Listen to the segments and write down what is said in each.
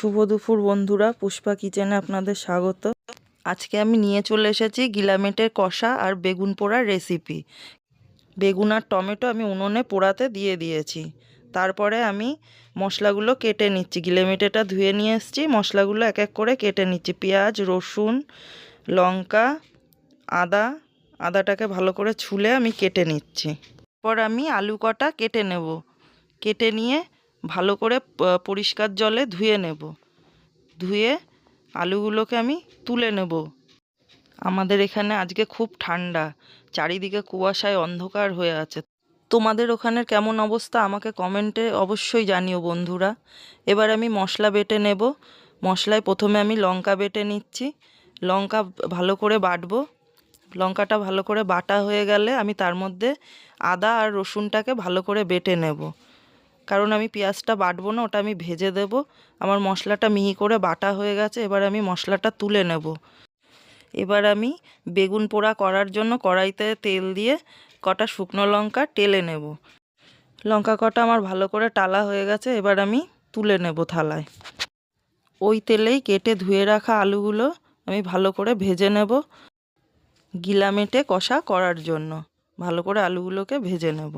শুভ দুপুর বন্ধুরা, পুষ্পা কিচেনে আপনাদের স্বাগত। আজকে আমি নিয়ে চলে এসেছি গিলামেটের কষা আর বেগুন পোড়ার রেসিপি। বেগুন আর টমেটো আমি উনুনে পোড়াতে দিয়ে দিয়েছি। তারপরে আমি মশলাগুলো কেটে নিচ্ছি। গিলেমেটেটা ধুয়ে নিয়ে এসেছি, মশলাগুলো এক এক করে কেটে নিচ্ছি। পেঁয়াজ, রসুন, লঙ্কা, আদা, আদাটাকে ভালো করে ছুলে আমি কেটে নিচ্ছি। পর আমি আলু কটা কেটে নেব। কেটে নিয়ে ভালো করে পরিষ্কার জলে ধুয়ে নেব। ধুয়ে আলুগুলোকে আমি তুলে নেব। আমাদের এখানে আজকে খুব ঠান্ডা, চারিদিকে কুয়াশায় অন্ধকার হয়ে আছে। তোমাদের ওখানের কেমন অবস্থা আমাকে কমেন্টে অবশ্যই জানিও বন্ধুরা। এবার আমি মশলা বেটে নেব। মশলায় প্রথমে আমি লঙ্কা বেটে নিচ্ছি। লঙ্কা ভালো করে বাটবো। লঙ্কাটা ভালো করে বাটা হয়ে গেলে আমি তার মধ্যে আদা আর রসুনটাকে ভালো করে বেটে নেব। কারণ আমি পেঁয়াজটা বাটবো না, ওটা আমি ভেজে দেব। আমার মশলাটা মিহি করে বাটা হয়ে গেছে, এবার আমি মশলাটা তুলে নেব। এবার আমি বেগুন পোড়া করার জন্য কড়াইতে তেল দিয়ে কটা শুকনো লঙ্কা টেলে নেব। লঙ্কা কটা আমার ভালো করে টালা হয়ে গেছে, এবার আমি তুলে নেব থালায়। ওই তেলেই কেটে ধুয়ে রাখা আলুগুলো আমি ভালো করে ভেজে নেব গিলামেটে কষা করার জন্য। ভালো করে আলুগুলোকে ভেজে নেব।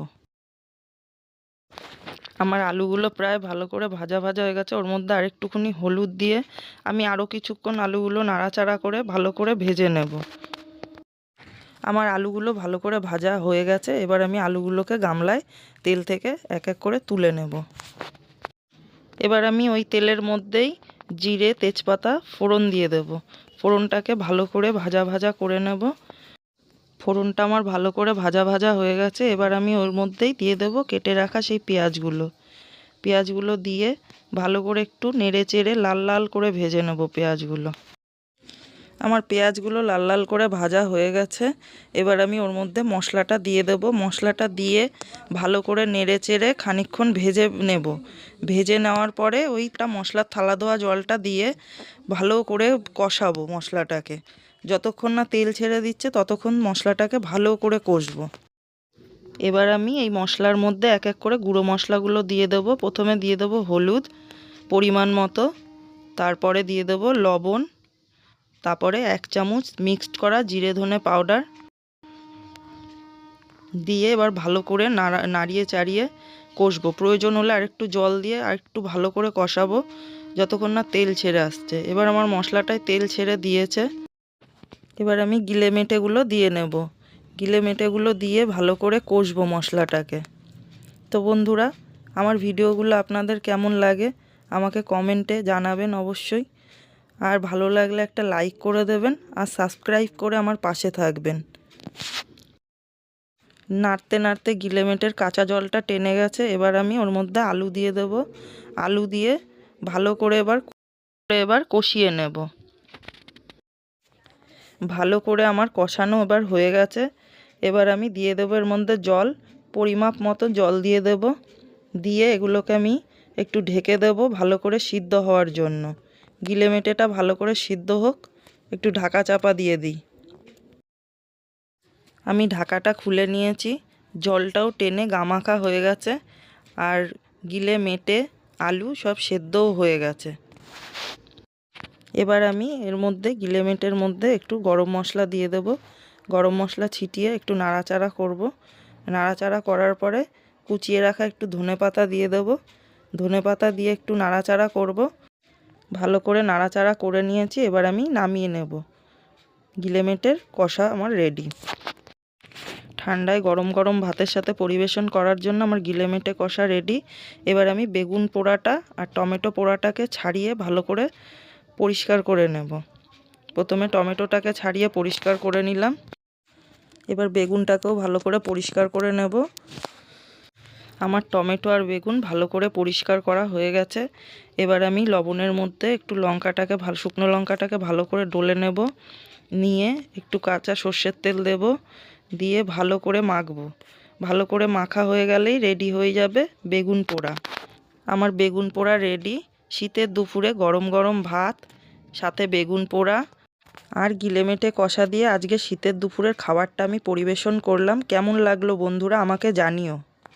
আমার আলুগুলো প্রায় ভালো করে ভাজা ভাজা হয়ে গেছে। ওর মধ্যে আরেকটুখানি হলুদ দিয়ে আমি আরও কিছুক্ষণ আলুগুলো নাড়াচাড়া করে ভালো করে ভেজে নেব। আমার আলুগুলো ভালো করে ভাজা হয়ে গেছে। এবার আমি আলুগুলোকে গামলায় তেল থেকে এক এক করে তুলে নেব। এবার আমি ওই তেলের মধ্যেই জিরে, তেজপাতা, ফোড়ন দিয়ে দেব। ফোড়নটাকে ভালো করে ভাজা ভাজা করে নেব। ফোড়নটা আমার ভালো করে ভাজা ভাজা হয়ে গেছে। এবার আমি ওর মধ্যেই দিয়ে দেব কেটে রাখা সেই পেঁয়াজগুলো। পেঁয়াজগুলো দিয়ে ভালো করে একটু নেড়ে চেড়ে লাল লাল করে ভেজে নেব পেঁয়াজগুলো। আমার পেঁয়াজগুলো লাল লাল করে ভাজা হয়ে গেছে। এবার আমি ওর মধ্যে মশলাটা দিয়ে দেবো। মশলাটা দিয়ে ভালো করে নেড়ে চেড়ে খানিকক্ষণ ভেজে নেব। ভেজে নেওয়ার পরে ওইটা মশলার থালা ধোয়া জলটা দিয়ে ভালো করে কষাবো মশলাটাকে। যতক্ষণ না তেল ছেড়ে দিচ্ছে, ততক্ষণ মশলাটাকে ভালো করে কষবো। এবার আমি এই মশলার মধ্যে এক এক করে গুঁড়ো মশলাগুলো দিয়ে দেবো। প্রথমে দিয়ে দেবো হলুদ পরিমাণ মতো। তারপরে দিয়ে দেবো লবণ। তারপরে এক চামচ মিক্সড করা জিরে ধনে পাউডার দিয়ে এবার ভালো করে নাড়া, নাড়িয়ে চাড়িয়ে কষবো। প্রয়োজন হলে আরেকটু জল দিয়ে আরেকটু ভালো করে কষাবো, যতক্ষণ না তেল ছেড়ে আসছে। এবার আমার মশলাটায় তেল ছেড়ে দিয়েছে। এবার আমি গিলে মেটেগুলো দিয়ে নেব। গিলে মেটেগুলো দিয়ে ভালো করে কষবো মশলাটাকে। তো বন্ধুরা, আমার ভিডিওগুলো আপনাদের কেমন লাগে আমাকে কমেন্টে জানাবেন অবশ্যই। আর ভালো লাগলে একটা লাইক করে দেবেন আর সাবস্ক্রাইব করে আমার পাশে থাকবেন। নাড়তে নাড়তে গিলেমেটের কাঁচা জলটা টেনে গেছে, এবার আমি ওর মধ্যে আলু দিয়ে দেব। আলু দিয়ে ভালো করে এবার করে এবার কষিয়ে নেব। ভালো করে আমার কষানো এবার হয়ে গেছে। এবার আমি দিয়ে দেবো এর মধ্যে জল, পরিমাপ মতো জল দিয়ে দেব। দিয়ে এগুলোকে আমি একটু ঢেকে দেব ভালো করে সিদ্ধ হওয়ার জন্য। গিলে মেটেটা ভালো করে সিদ্ধ হোক, একটু ঢাকা চাপা দিয়ে দিই। আমি ঢাকাটা খুলে নিয়েছি, জলটাও টেনে গামাখা হয়ে গেছে, আর গিলে মেটে আলু সব সেদ্ধও হয়ে গেছে। এবার আমি এর মধ্যে গিলেমেটের মধ্যে একটু গরম মশলা দিয়ে দেব। গরম মশলা ছিটিয়ে একটু নাড়াচাড়া করব। নাড়াচাড়া করার পরে কুচিয়ে রাখা একটু ধনে পাতা দিয়ে দেব। ধনে পাতা দিয়ে একটু নাড়াচাড়া করব। ভালো করে নাড়াচাড়া করে নিয়েছি, এবার আমি নামিয়ে নেব। গিলেমেটের কষা আমার রেডি ঠান্ডায় গরম গরম ভাতের সাথে পরিবেশন করার জন্য আমার গিলেমেটে কষা রেডি এবার আমি বেগুন পোড়াটা আর টমেটো পোড়াটাকে ছাড়িয়ে ভালো করে পরিষ্কার করে নেব। প্রথমে টমেটোটাকে ছাড়িয়ে পরিষ্কার করে নিলাম। এবার বেগুনটাকেও ভালো করে পরিষ্কার করে নেব। আমার টমেটো আর বেগুন ভালো করে পরিষ্কার করা হয়ে গেছে। এবার আমি লবণের মধ্যে একটু লঙ্কাটাকে ভালো শুকনো লঙ্কাটাকে ভালো করে ডলে নেব। নিয়ে একটু কাঁচা সর্ষের তেল দেব। দিয়ে ভালো করে মাখবো। ভালো করে মাখা হয়ে গেলেই রেডি হয়ে যাবে বেগুন পোড়া। আমার বেগুন পোড়া রেডি শীতের দুপুরে গরম গরম ভাত, সাথে বেগুন পোড়া আর গিলেমেটে কষা দিয়ে আজকে শীতের দুপুরের খাবারটা আমি পরিবেশন করলাম। কেমন লাগল বন্ধুরা আমাকে জানিও।